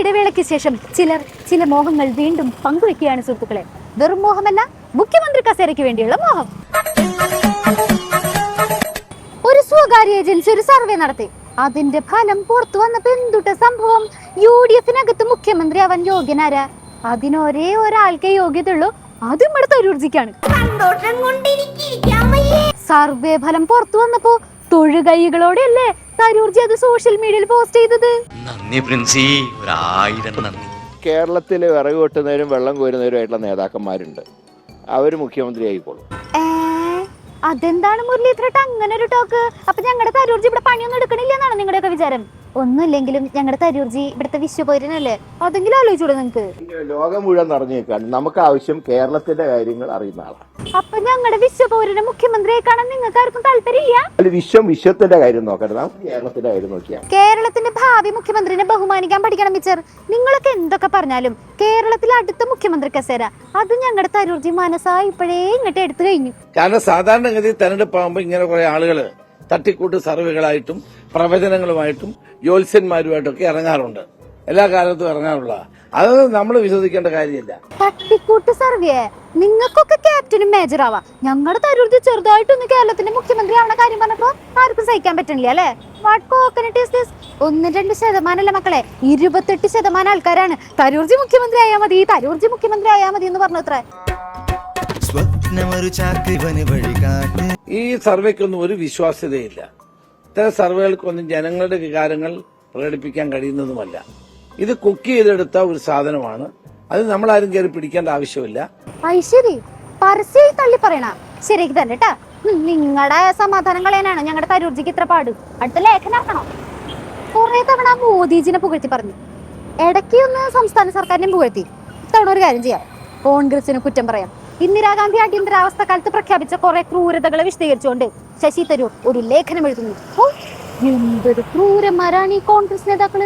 ഇടവേളയ്ക്ക് ശേഷം ചിലർ ചില മോഹങ്ങൾ വീണ്ടും പങ്കുവെക്കുകയാണ് സുഹൃത്തുക്കളെ. വെറും മോഹമല്ല മുഖ്യമന്ത്രി കസേരയ്ക്ക് വേണ്ടിയുള്ള മോഹം. ഒരു സ്വകാര്യ ഏജൻസി ഒരു സർവേ നടത്തി. അതിന്റെ ഫലം പുറത്തു വന്നപ്പോ എന്തുട്ട സംഭവം യു ഡി എഫിനകത്ത് മുഖ്യമന്ത്രി അവൻ യോഗ്യനാരാ. അതിനൊരേ ഒരാൾക്കേ യോഗ്യതയുള്ളൂ. അതും ഇവിടെ തൊഴിലുർജിക്കാണ് സർവേ ഫലം പുറത്തു വന്നപ്പോ തൊഴുകൈകളോടെയല്ലേ തരൂർജി അത് സോഷ്യൽ മീഡിയയിൽ പോസ്റ്റ് ചെയ്തത്? നന്ദി പ്രിൻസി ഒരായിരം നന്ദി. കേരളത്തിൽ വിറക് വെട്ടുന്നവരും വെള്ളം കോരുന്നവരുമായിട്ടുള്ള നേതാക്കന്മാരുണ്ട്. അവർ മുഖ്യമന്ത്രി ആയിക്കോളും അതെന്താണ് മുരളീധരട്ട്? അങ്ങനെ ഒരു ടോക്ക് അപ്പൊ ഞങ്ങളുടെ തരൂർജി ഇവിടെ പണിയൊന്നും എടുക്കണില്ല എന്നാണ് നിങ്ങളുടെയൊക്കെ വിചാരം? ഒന്നുമില്ലെങ്കിലും ഞങ്ങളുടെ തരൂർജി ഇവിടുത്തെ വിശ്വപൗരനല്ലേ? അതെങ്കിലും ആലോചിച്ചൂടെ നിങ്ങക്ക്? ലോകം മുഴുവൻ നിറഞ്ഞേക്കാണ്. നമുക്ക് ആവശ്യം കേരളത്തിന്റെ കാര്യങ്ങൾ അറിയുന്ന ആളാണ്. അപ്പൊ ഞങ്ങളുടെ വിശ്വപൗരനെ മുഖ്യമന്ത്രിയെ കാണാൻ നിങ്ങൾക്ക് ആർക്കും താല്പര്യമില്ല വിശ്വം വിശ്വത്തിന്റെ കാര്യം നോക്കരുത്. നമുക്ക് കേരളത്തിന്റെ കാര്യം നോക്കിയാൽ കേരളത്തിന്റെ ഭാവി മുഖ്യമന്ത്രിനെ ബഹുമാനിക്കാൻ പഠിക്കണം മിച്ചർ. നിങ്ങളൊക്കെ എന്തൊക്കെ പറഞ്ഞാലും കേരളത്തിലെ അടുത്ത മുഖ്യമന്ത്രി കസേര അത് ഞങ്ങളുടെ തരൂർജി മനസ്സായി ഇപ്പോഴേ ഇങ്ങോട്ട് എടുത്തു കഴിഞ്ഞു. കാരണം സാധാരണ സാധാരണഗതി തെരഞ്ഞെടുപ്പാകുമ്പോൾ ഇങ്ങനെ കുറെ ആളുകൾ തട്ടിക്കൂട്ട് സർവേകളായിട്ടും പ്രവചനങ്ങളുമായിട്ടും ജ്യോത്സ്യന്മാരുമായിട്ടൊക്കെ ഇറങ്ങാറുണ്ട്. എല്ലാ കാലത്തും ഇറങ്ങാറുള്ള. അത് നമ്മൾ വിശ്വസിക്കേണ്ട കാര്യമില്ല. തട്ടിക്കൂട്ട് സർവേ. നിങ്ങൾക്കൊക്കെ ക്യാപ്റ്റനും മേജർ ആവാം ഞങ്ങളുടെ തരൂർജി ചെറുതായിട്ടൊന്ന് കേരളത്തിന്റെ മുഖ്യമന്ത്രി ആവണ കാര്യം പറഞ്ഞപ്പോ ആർക്കും സഹിക്കാൻ പറ്റണില്ല അല്ലേ? വാട്ട് ഈസ് ദിസ് ഒന്ന് രണ്ട് ശതമാനമല്ല മക്കളെ? ഇരുപത്തെട്ട് ശതമാനം ആൾക്കാരാണ്. തരൂർജി മുഖ്യമന്ത്രി ആയാൽ മതി തരൂർജി മുഖ്യമന്ത്രി ആയാൽ മതി എന്ന് പറഞ്ഞു അത്ര സ്വപ്നമൊരു ചാക്ക് ഇവന് വഴികാട്ട്. ഈ സർവേക്കൊന്നും ഒരു വിശ്വാസ്യതയില്ല. ഇത്തരം സർവേകൾക്കൊന്നും ജനങ്ങളുടെ വികാരങ്ങൾ പ്രകടിപ്പിക്കാൻ കഴിയുന്നതുമല്ല. ഇത് കുക്ക് ചെയ്തെടുത്ത ഒരു സാധനമാണ്. അത് നമ്മൾ ആരും കയറി പിടിക്കേണ്ട ആവശ്യമില്ല. ഐശ്വരി പരസ്യമായി തള്ളി പറയണ. ശരിക്ക് തന്നെ കേട്ടാ നിങ്ങളുടെ സമാധാനം കളയാനാണ് ഞങ്ങളുടെ തരൂർജിക്ക് ഇത്ര പാട്. അടുത്ത ലേഖനാക്കണം കുറെ തവണ മോദിജിനെ പുകഴ്ത്തി പറഞ്ഞു. ഇടയ്ക്ക് ഒന്ന് സംസ്ഥാന സർക്കാരിനെ പുകഴ്ത്തി. ഇത്തവണ ഒരു കാര്യം ചെയ്യാം. കോൺഗ്രസിന് കുറ്റം പറയാം. ഇന്ദിരാഗാന്ധി അടിയന്തരാവസ്ഥ കാലത്ത് പ്രഖ്യാപിച്ച കുറെ ക്രൂരതകളെ വിശദീകരിച്ചുകൊണ്ട് ശശി തരൂർ ഒരു ലേഖനം എഴുതുന്നു. ഓ എന്തൊരു ക്രൂരന്മാരാണ് ഈ കോൺഗ്രസ് നേതാക്കൾ.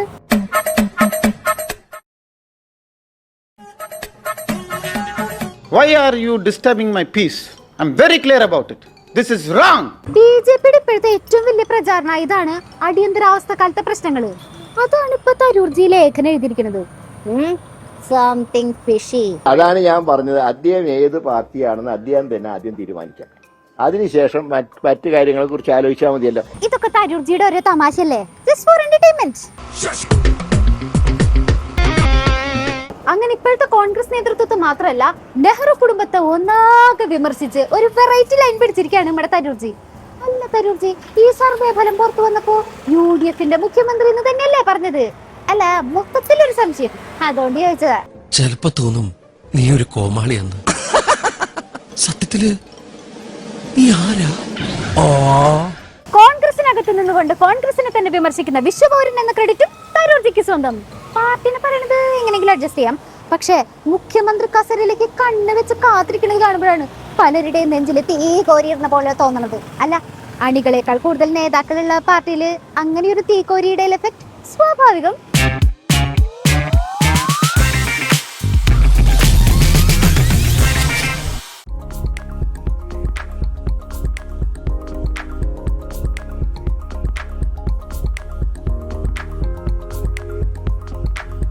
Are you you my my I I'm very clear about it. This is wrong. B J പിയുടെ ഇപ്പോഴത്തെ ഏറ്റവും വലിയ പ്രചാരണ ഇതാണ് അടിയന്തരാവസ്ഥ കാലത്തെ പ്രശ്നങ്ങൾ അതാണ് ഇപ്പൊ തരൂർജി ലേഖനം എഴുതിയിരിക്കുന്നത്. സംതിങ് ഫിഷി അതാണ് ഞാൻ പറഞ്ഞത്. അദ്ദേഹം ഏത് പാർട്ടിയാണെന്ന് അദ്ദേഹം തന്നെ ആദ്യം തീരുമാനിക്കാം. അതിനുശേഷം മറ്റ് കാര്യങ്ങളെ കുറിച്ച് ആലോചിച്ചാൽ മതിയല്ലോ. ഇതൊക്കെ തരൂർജിയുടെ ഒരു തമാശല്ലേ ജസ്റ്റ് ഫോർ എന്റർടൈൻമെന്റ് അങ്ങനെ ഇപ്പോഴത്തെ കോൺഗ്രസ് നേതൃത്വത്തെ മാത്രമല്ല നെഹ്റു കുടുംബത്തെ ഒന്നാകെ വിമർശിച്ച് ഒരു വെറൈറ്റി ലൈൻ പിടിച്ചിരിക്കുകയാണ് നമ്മുടെ തരൂർജി. അല്ല തരൂർജി ഈ സർവേ ഫലം പുറത്തു വന്നപ്പോ യു ഡി എഫിന്റെ മുഖ്യമന്ത്രി എന്ന് തന്നെയല്ലേ പറഞ്ഞത്? അല്ല മൊത്തത്തിലൊരു സംശയം. അതുകൊണ്ട് ചോദിച്ചതാ. ചെലപ്പോ തോന്നും നീ ഒരു കോമാളിയെന്ന്. സത്യത്തിൽ നീ ആരാ? കോൺഗ്രസിനകത്ത് നിന്നുകൊണ്ട് കോൺഗ്രസിനെ തന്നെ വിമർശിക്കുന്ന വിശ്വപൗരൻ എന്ന ക്രെഡിറ്റും തരൂർജിക്ക് സ്വന്തം. പാർട്ടിനെ പറയണത് എങ്ങനെയെങ്കിലും അഡ്ജസ്റ്റ് ചെയ്യാം. പക്ഷേ മുഖ്യമന്ത്രി കസരയിലേക്ക് കണ്ണ് വെച്ച് കാത്തിരിക്കുന്നത് കാണുമ്പോഴാണ് പലരുടെയും നെഞ്ചിൽ തീ കോരിയിരുന്ന പോലെ തോന്നണത്. അല്ല അണികളെക്കാൾ കൂടുതൽ നേതാക്കളുള്ള പാർട്ടിയിൽ അങ്ങനെ ഒരു തീ കോരിയുടെ എഫക്ട് സ്വാഭാവികം